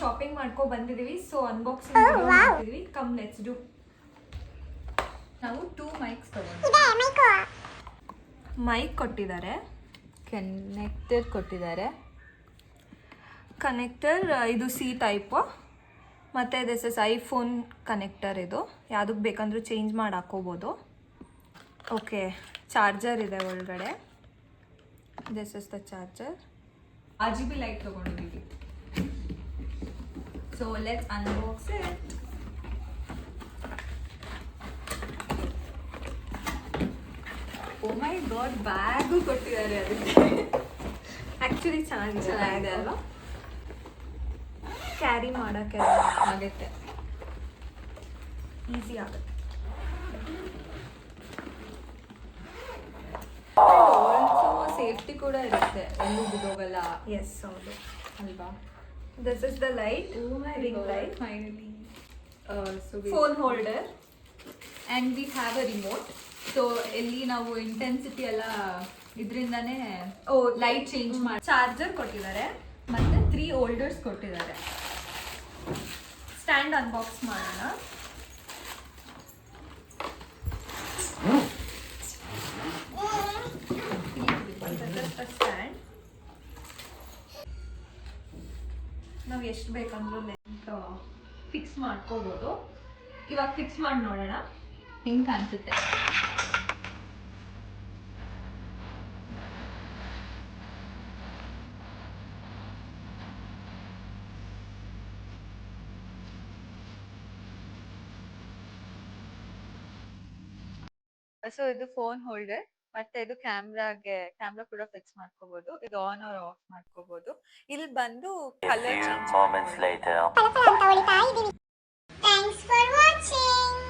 Shopping ಮಾಡ್ಕೊ ಬಂದಿದೀವಿ. So unboxing ಮಾಡ್ತಿದೀವಿ. ಕಮ್ ಲೆಟ್ಸ್ ಡು ನಾವು ಟೂ ಮೈಕ್ಸ್ ತಗೊಂಡು. ಮೈಕ್ ಕೊಟ್ಟಿದ್ದಾರೆ. ಕನೆಕ್ಟರ್ ಕೊಟ್ಟಿದ್ದಾರೆ. ಕನೆಕ್ಟರ್ ಇದು ಸಿ ಟೈಪು ಮತ್ತು ದಿಸ್ ಇಸ್ ಐಫೋನ್ ಕನೆಕ್ಟರ್ ಇದು. ಯಾವುದಕ್ಕೆ ಬೇಕಂದ್ರೂ ಚೇಂಜ್ ಮಾಡಿ ಹಾಕೋಬೋದು. ಓಕೆ ಚಾರ್ಜರ್ ಇದೆ ಒಳಗಡೆ. This is the charger R G B light ತಗೊಂಡಿದ್ದೀವಿ so let's unbox it oh my God bag ಕೊಟ್ಟಿದ್ದಾರೆ ಅದಕ್ಕೆ. ಆ್ಯಕ್ಚುಲಿ ಚೆನ್ನಾಗಿದೆ ಚೆನ್ನಾಗಿದೆ ಅಲ್ವಾ? ಕ್ಯಾರಿ ಮಾಡೋಕ್ಕೆ ಆಗುತ್ತೆ. ಈಸಿ ಆಗುತ್ತೆ. ಆಲ್ಸೋ ಸೇಫ್ಟಿ ಕೂಡ ಇರುತ್ತೆ. ಎಲ್ಲೂ ಬಿದ್ದೋಗಲ್ಲ. ಎಸ್ ಹೌದು. ಅಲ್ವಾ? This is the light ring light finally so phone holder and we have a remote so ಎಲ್ಲಿ ನಾವು ಇಂಟೆನ್ಸಿಟಿ ಎಲ್ಲ ಇದರಿಂದಾನೇ ಓ ಲೈಟ್ ಚೇಂಜ್ ಮಾಡಿ ಚಾರ್ಜರ್ ಕೊಟ್ಟಿದ್ದಾರೆ. ಮತ್ತು ತ್ರೀ ಓಲ್ಡರ್ಸ್ ಕೊಟ್ಟಿದ್ದಾರೆ. ಸ್ಟ್ಯಾಂಡ್ ಅನ್ಬಾಕ್ಸ್ ಮಾಡೋಣ. ಸ್ಟ್ಯಾಂಡ್ ನಾವು ಎಷ್ಟು ಬೇಕಂದ್ರೂ ಫಿಕ್ಸ್ ಮಾಡ್ಕೋಬೋದು. ಇವಾಗ ಫಿಕ್ಸ್ ಮಾಡಿ ನೋಡೋಣ. ಹಿಂಗೆ ಕಾಣಿಸುತ್ತೆ? ಸೊ ಇದು ಫೋನ್ ಹೋಲ್ಡರ್ ಮತ್ತೆ ಇದು ಕ್ಯಾಮ್ರಾಗೆ ಕ್ಯಾಮ್ರಾ ಕೂಡ ಫಿಕ್ಸ್ ಮಾಡ್ಕೋಬಹುದು ಇದು ಆನ್ ಆರ್ ಆಫ್ ಮಾಡ್ಕೋಬಹುದು ಇಲ್ಲಿ ಬಂದು ಕಲರ್ ಚೇಂಜ್.